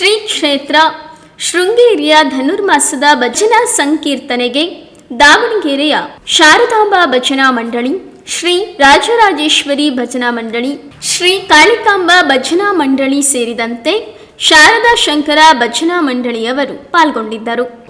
ಕ್ಷೇತ್ರ ಶೃಂಗೇರಿಯ ಧನುರ್ಮಾಸದ ಭಜನಾ ಸಂಕೀರ್ತನೆಗೆ ದಾವಣಗೆರೆಯ ಶಾರದಾಂಬಾ ಭಜನಾ ಮಂಡಳಿ, ಶ್ರೀ ರಾಜರಾಜೇಶ್ವರಿ ಭಜನಾ ಮಂಡಳಿ, ಶ್ರೀ ಕಾಳಿಕಾಂಬಾ ಭಜನಾ ಮಂಡಳಿ ಸೇರಿದಂತೆ ಶಾರದಾ ಶಂಕರ ಭಜನಾ ಮಂಡಳಿಯವರು ಪಾಲ್ಗೊಂಡಿದ್ದರು.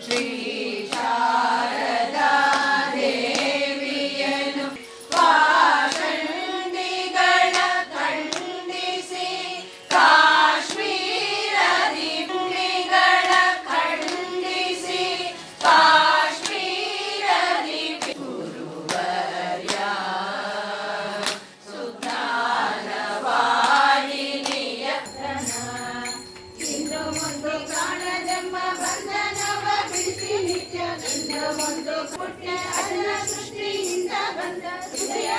ಒಂದು